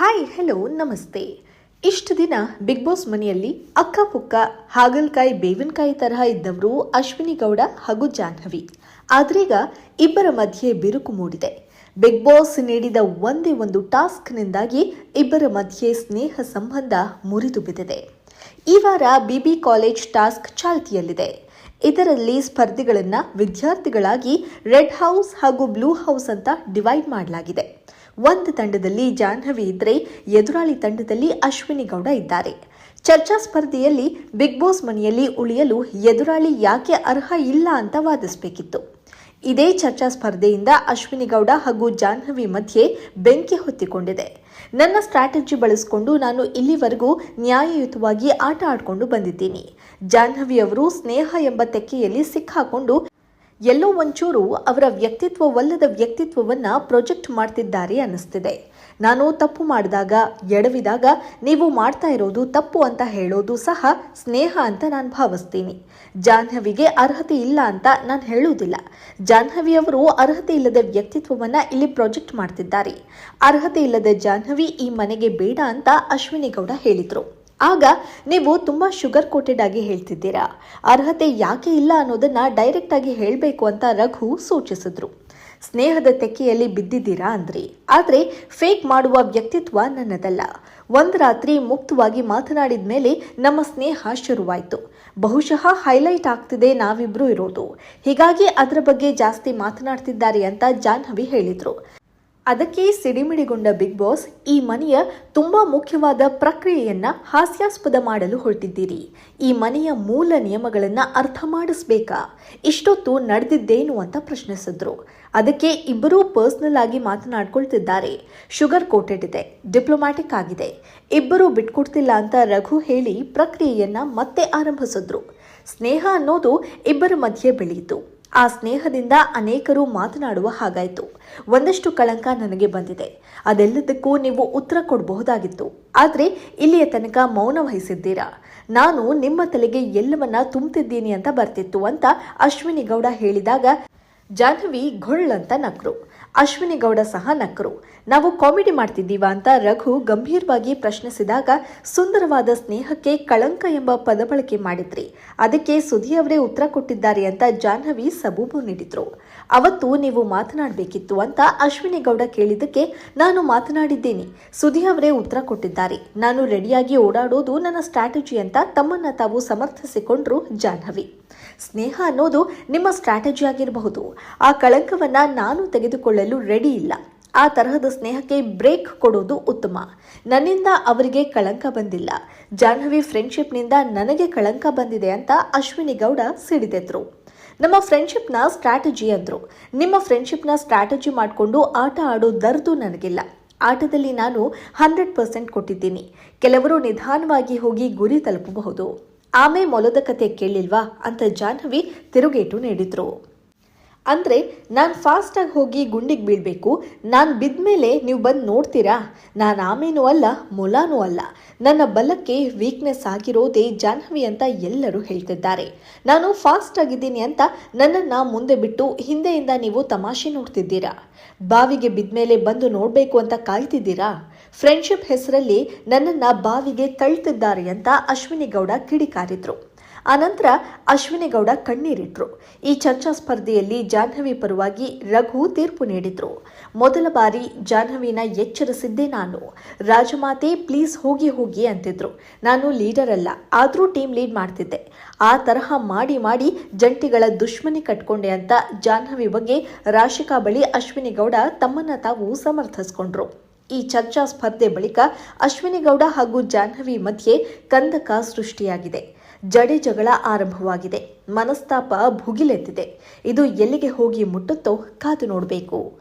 Hi, hello, ನಮಸ್ತೆ. ಇಷ್ಟು ದಿನ ಬಿಗ್ ಬಾಸ್ ಮನೆಯಲ್ಲಿ ಅಕ್ಕಪುಕ್ಕ, ಹಾಗಲಕಾಯಿ, ಬೇವಿನಕಾಯಿ ತರಹ ಇದ್ದವರು ಅಶ್ವಿನಿ ಗೌಡ ಹಾಗೂ ಜಾಹ್ನವಿ. ಆದ್ರೀಗ ಇಬ್ಬರ ಮಧ್ಯೆ ಬಿರುಕು ಮೂಡಿದೆ. ಬಿಗ್ ಬಾಸ್ ನೀಡಿದ ಒಂದೇ ಒಂದು ಟಾಸ್ಕ್ನಿಂದಾಗಿ ಇಬ್ಬರ ಮಧ್ಯೆ ಸ್ನೇಹ ಸಂಬಂಧ ಮುರಿದು ಬಿದ್ದಿದೆ. ಈ ವಾರ ಬಿಬಿ ಕಾಲೇಜ್ ಟಾಸ್ಕ್ ಚಾಲ್ತಿಯಲ್ಲಿದೆ. ಇದರಲ್ಲಿ ಸ್ಪರ್ಧಿಗಳನ್ನು ವಿದ್ಯಾರ್ಥಿಗಳಾಗಿ ರೆಡ್ ಹೌಸ್ ಹಾಗೂ ಬ್ಲೂ ಹೌಸ್ ಅಂತ ಡಿವೈಡ್ ಮಾಡಲಾಗಿದೆ. ಒಂದು ತಂಡದಲ್ಲಿ ಜಾಹ್ನವಿ ಇದ್ರೆ ಎದುರಾಳಿ ತಂಡದಲ್ಲಿ ಅಶ್ವಿನಿ ಗೌಡ ಇದ್ದಾರೆ. ಚರ್ಚಾ ಸ್ಪರ್ಧೆಯಲ್ಲಿ ಬಿಗ್ ಬಾಸ್ ಮನೆಯಲ್ಲಿ ಉಳಿಯಲು ಎದುರಾಳಿ ಯಾಕೆ ಅರ್ಹ ಇಲ್ಲ ಅಂತ ವಾದಿಸಬೇಕಿತ್ತು. ಇದೇ ಚರ್ಚಾ ಸ್ಪರ್ಧೆಯಿಂದ ಅಶ್ವಿನಿ ಗೌಡ ಹಾಗೂ ಜಾಹ್ನವಿ ಮಧ್ಯೆ ಬೆಂಕಿ ಹೊತ್ತಿಕೊಂಡಿದೆ. ನನ್ನ ಸ್ಟ್ರಾಟಜಿ ಬಳಸಿಕೊಂಡು ನಾನು ಇಲ್ಲಿವರೆಗೂ ನ್ಯಾಯಯುತವಾಗಿ ಆಟ ಆಡಿಕೊಂಡು ಬಂದಿದ್ದೀನಿ. ಜಾಹ್ನವಿ ಅವರು ಸ್ನೇಹ ಎಂಬ ತೆಕ್ಕೆಯಲ್ಲಿ ಸಿಕ್ಕಾಕೊಂಡು ಎಲ್ಲೋ ಒಂಚೂರು ಅವರ ವ್ಯಕ್ತಿತ್ವವಲ್ಲದ ವ್ಯಕ್ತಿತ್ವವನ್ನು ಪ್ರೊಜೆಕ್ಟ್ ಮಾಡ್ತಿದ್ದಾರೆ ಅನ್ನಿಸ್ತಿದೆ. ನಾನು ತಪ್ಪು ಮಾಡಿದಾಗ, ಎಡವಿದಾಗ ನೀವು ಮಾಡ್ತಾ ಇರೋದು ತಪ್ಪು ಅಂತ ಹೇಳೋದು ಸಹ ಸ್ನೇಹ ಅಂತ ನಾನು ಭಾವಿಸ್ತೀನಿ. ಜಾಹ್ನವಿಗೆ ಅರ್ಹತೆ ಇಲ್ಲ ಅಂತ ನಾನು ಹೇಳುವುದಿಲ್ಲ ಜಾಹ್ನವಿ ಅವರು ಅರ್ಹತೆ ಇಲ್ಲದ ವ್ಯಕ್ತಿತ್ವವನ್ನು ಇಲ್ಲಿ ಪ್ರೊಜೆಕ್ಟ್ ಮಾಡ್ತಿದ್ದಾರೆ. ಅರ್ಹತೆ ಇಲ್ಲದ ಜಾಹ್ನವಿ ಈ ಮನೆಗೆ ಬೇಡ ಅಂತ ಅಶ್ವಿನಿ ಗೌಡ ಹೇಳಿದ್ರು. ಆಗ ನೀವು ತುಂಬ ಶುಗರ್ ಕೋಟೆಡ್ ಆಗಿ ಹೇಳ್ತಿದ್ದೀರಾ? ಅರ್ಹತೆ ಯಾಕೆ ಇಲ್ಲ ಅನ್ನೋದನ್ನ ಡೈರೆಕ್ಟ್ ಆಗಿ ಹೇಳಬೇಕು ಅಂತ ರಘು ಸೂಚಿಸಿದ್ರು. ಸ್ನೇಹದ ತೆಕ್ಕೆಯಲ್ಲಿ ಬಿದ್ದಿದ್ದೀರಾ ಅಂದ್ರಿ. ಆದ್ರೆ ಫೇಕ್ ಮಾಡುವ ವ್ಯಕ್ತಿತ್ವ ನನ್ನದಲ್ಲ. ಒಂದು ರಾತ್ರಿ ಮುಕ್ತವಾಗಿ ಮಾತನಾಡಿದ ಮೇಲೆ ನಮ್ಮ ಸ್ನೇಹ ಶುರುವಾಯಿತು. ಬಹುಶಃ ಹೈಲೈಟ್ ಆಗ್ತಿದೆ ನಾವಿಬ್ರು ಇರೋದು. ಹೀಗಾಗಿ ಅದರ ಬಗ್ಗೆ ಜಾಸ್ತಿ ಮಾತನಾಡ್ತಿದ್ದಾರೆ ಅಂತ ಜಾಹ್ನವಿ ಹೇಳಿದ್ರು. ಅದಕ್ಕೆ ಸಿಡಿಮಿಡಿಗೊಂಡ ಬಿಗ್ ಬಾಸ್ ಈ ಮನೆಯ ತುಂಬಾ ಮುಖ್ಯವಾದ ಪ್ರಕ್ರಿಯೆಯನ್ನ ಹಾಸ್ಯಾಸ್ಪದ ಮಾಡಲು ಹೊರಟಿದ್ದೀರಿ. ಈ ಮನೆಯ ಮೂಲ ನಿಯಮಗಳನ್ನ ಅರ್ಥ ಮಾಡಿಸ್ಬೇಕಾ? ಇಷ್ಟೊತ್ತು ನಡೆದಿದ್ದೇನು ಅಂತ ಪ್ರಶ್ನಿಸಿದ್ರು. ಅದಕ್ಕೆ ಇಬ್ಬರೂ ಪರ್ಸನಲ್ ಆಗಿ ಮಾತನಾಡ್ಕೊಳ್ತಿದ್ದಾರೆ. ಶುಗರ್ ಕೋಟೆಡ್ ಇದೆ ಡಿಪ್ಲೊಮ್ಯಾಟಿಕ್ ಆಗಿದೆ. ಇಬ್ಬರೂ ಬಿಟ್ಕೊಡ್ತಿಲ್ಲ ಅಂತ ರಘು ಹೇಳಿ ಪ್ರಕ್ರಿಯೆಯನ್ನ ಮತ್ತೆ ಆರಂಭಿಸಿದ್ರು. ಸ್ನೇಹ ಅನ್ನೋದು ಇಬ್ಬರ ಮಧ್ಯೆ ಬೆಳೆಯಿತು ಆ ಸ್ನೇಹದಿಂದ ಅನೇಕರು ಮಾತನಾಡುವ ಹಾಗಾಯಿತು. ಒಂದಷ್ಟು ಕಳಂಕ ನನಗೆ ಬಂದಿದೆ. ಅದೆಲ್ಲದಕ್ಕೂ ನೀವು ಉತ್ತರ ಕೊಡಬಹುದಾಗಿತ್ತು. ಆದರೆ ಇಲ್ಲಿಯ ತನಕ ಮೌನ ವಹಿಸಿದ್ದೀರಾ? ನಾನು ನಿಮ್ಮ ತಲೆಗೆ ಎಲ್ಲವನ್ನ ತುಂಬುತ್ತಿದ್ದೀನಿ ಅಂತ ಬರ್ತಿತ್ತು ಅಂತ ಅಶ್ವಿನಿ ಗೌಡ ಹೇಳಿದಾಗ ಜಾಹ್ನವಿ ಘೊಳ್ಳಂತ ನಕ್ರು. ಅಶ್ವಿನಿ ಗೌಡ ಸಹ ನಕ್ರು. ನಾವು ಕಾಮಿಡಿ ಮಾಡ್ತಿದ್ದೀವ ಅಂತ ರಘು ಗಂಭೀರವಾಗಿ ಪ್ರಶ್ನಿಸಿದಾಗ ಸುಂದರವಾದ ಸ್ನೇಹಕ್ಕೆ ಕಳಂಕ ಎಂಬ ಪದ ಬಳಕೆ ಮಾಡಿದ್ರಿ. ಅದಕ್ಕೆ ಸುಧಿ ಅವರೇ ಉತ್ತರ ಕೊಟ್ಟಿದ್ದಾರೆ ಅಂತ ಜಾಹ್ನವಿ ಸಬೂಬು ನೀಡಿದ್ರು. ಅವತ್ತು ನೀವು ಮಾತನಾಡಬೇಕಿತ್ತು ಅಂತ ಅಶ್ವಿನಿ ಗೌಡ ಕೇಳಿದ್ದಕ್ಕೆ ನಾನು ಮಾತನಾಡಿದ್ದೇನೆ. ಸುಧಿ ಅವರೇ ಉತ್ತರ ಕೊಟ್ಟಿದ್ದಾರೆ. ನಾನು ರೆಡಿಯಾಗಿ ಓಡಾಡೋದು ನನ್ನ ಸ್ಟ್ರಾಟಜಿ ಅಂತ ತಮ್ಮನ್ನ ತಾವು ಸಮರ್ಥಿಸಿಕೊಂಡ್ರು ಜಾಹ್ನವಿ. ಸ್ನೇಹ ಅನ್ನೋದು ನಿಮ್ಮ ಸ್ಟ್ರಾಟಜಿ ಆಗಿರಬಹುದು. ಆ ಕಳಂಕವನ್ನ ನಾನು ತೆಗೆದುಕೊಳ್ಳಲು ರೆಡಿ ಇಲ್ಲ. ಆ ತರಹದ ಸ್ನೇಹಕ್ಕೆ ಬ್ರೇಕ್ ಕೊಡೋದು ಉತ್ತಮ. ನನ್ನಿಂದ ಅವರಿಗೆ ಕಳಂಕ ಬಂದಿಲ್ಲ. ಜಾಹ್ನವಿ ಫ್ರೆಂಡ್ಶಿಪ್ನಿಂದ ನನಗೆ ಕಳಂಕ ಬಂದಿದೆ ಅಂತ ಅಶ್ವಿನಿ ಗೌಡ ಸಿಡಿದೆದ್ರು. ನಮ್ಮ ಫ್ರೆಂಡ್ಶಿಪ್ನ ಸ್ಟ್ರಾಟಜಿ ಅಂದರು. ನಿಮ್ಮ ಫ್ರೆಂಡ್ಶಿಪ್ನ ಸ್ಟ್ರಾಟಜಿ ಮಾಡಿಕೊಂಡು ಆಟ ಆಡೋ ದರ್ದು ನನಗಿಲ್ಲ. ಆಟದಲ್ಲಿ ನಾನು ಹಂಡ್ರೆಡ್ ಪರ್ಸೆಂಟ್ ಕೊಟ್ಟಿದ್ದೀನಿ. ಕೆಲವರು ನಿಧಾನವಾಗಿ ಹೋಗಿ ಗುರಿ ತಲುಪಬಹುದು. ಆಮೆ ಮೊಲದ ಕತೆ ಕೇಳಿಲ್ವಾ ಅಂತ ಜಾಹ್ನವಿ ತಿರುಗೇಟು ನೀಡಿದ್ರು. ಅಂದರೆ, ನಾನು ಫಾಸ್ಟಾಗಿ ಹೋಗಿ ಗುಂಡಿಗೆ ಬೀಳಬೇಕು. ನಾನು ಬಿದ್ದ ಮೇಲೆ ನೀವು ಬಂದು ನೋಡ್ತೀರಾ? ನಾನು ಆಮೇನೂ ಅಲ್ಲ, ಮೊಲಾನೂ ಅಲ್ಲ. ನನ್ನ ಬಲಕ್ಕೆ ವೀಕ್ನೆಸ್ ಆಗಿರೋದೇ ಜಾಹ್ನವಿ ಅಂತ ಎಲ್ಲರೂ ಹೇಳ್ತಿದ್ದಾರೆ. ನಾನು ಫಾಸ್ಟ್ ಆಗಿದ್ದೀನಿ ಅಂತ ನನ್ನನ್ನು ಮುಂದೆ ಬಿಟ್ಟು ಹಿಂದೆಯಿಂದ ನೀವು ತಮಾಷೆ ನೋಡ್ತಿದ್ದೀರಾ? ಬಾವಿಗೆ ಬಿದ್ಮೇಲೆ ಬಂದು ನೋಡಬೇಕು ಅಂತ ಕಾಯ್ತಿದ್ದೀರಾ? ಫ್ರೆಂಡ್ಶಿಪ್ ಹೆಸರಲ್ಲಿ ನನ್ನನ್ನು ಬಾವಿಗೆ ತಳ್ತಿದ್ದಾರೆ ಅಂತ ಅಶ್ವಿನಿ ಗೌಡ ಕಿಡಿಕಾರಿದ್ರು. ಆನಂತರ ಅಶ್ವಿನಿ ಗೌಡ ಕಣ್ಣೀರಿಟ್ರು. ಈ ಚರ್ಚಾ ಸ್ಪರ್ಧೆಯಲ್ಲಿ ಜಾಹ್ನವಿ ಪರವಾಗಿ ರಘು ತೀರ್ಪು ನೀಡಿದ್ರು. ಮೊದಲ ಬಾರಿ ಜಾಹ್ನವಿನ ಎಚ್ಚರಿಸಿದ್ದೆ ನಾನು. ರಾಜಮಾತೆ, ಪ್ಲೀಸ್ ಹೋಗಿ ಹೋಗಿ ಅಂತಿದ್ರು. ನಾನು ಲೀಡರ್ ಅಲ್ಲ, ಆದರೂ ಟೀಮ್ ಲೀಡ್ ಮಾಡ್ತಿದ್ದೆ. ಆ ತರಹ ಮಾಡಿ ಮಾಡಿ ಜಂಟಿಗಳ ದುಶ್ಮನಿ ಕಟ್ಕೊಂಡೆ ಅಂತ ಜಾಹ್ನವಿ ಬಗ್ಗೆ ರಾಶಿಕಾ ಬಳಿ ಅಶ್ವಿನಿ ಗೌಡ ತಮ್ಮನ್ನ ತಾವು ಸಮರ್ಥಿಸ್ಕೊಂಡ್ರು. ಈ ಚರ್ಚಾ ಸ್ಪರ್ಧೆ ಬಳಿಕ ಅಶ್ವಿನಿ ಗೌಡ ಹಾಗೂ ಜಾಹ್ನವಿ ಮಧ್ಯೆ ಕಂದಕ ಸೃಷ್ಟಿಯಾಗಿದೆ. ಜಡೆ ಜಗಳ ಆರಂಭವಾಗಿದೆ. ಮನಸ್ತಾಪ ಭುಗಿಲೆದ್ದಿದೆ ಇದು ಎಲ್ಲಿಗೆ ಹೋಗಿ ಮುಟ್ಟುತ್ತೋ ಕಾದು ನೋಡಬೇಕು.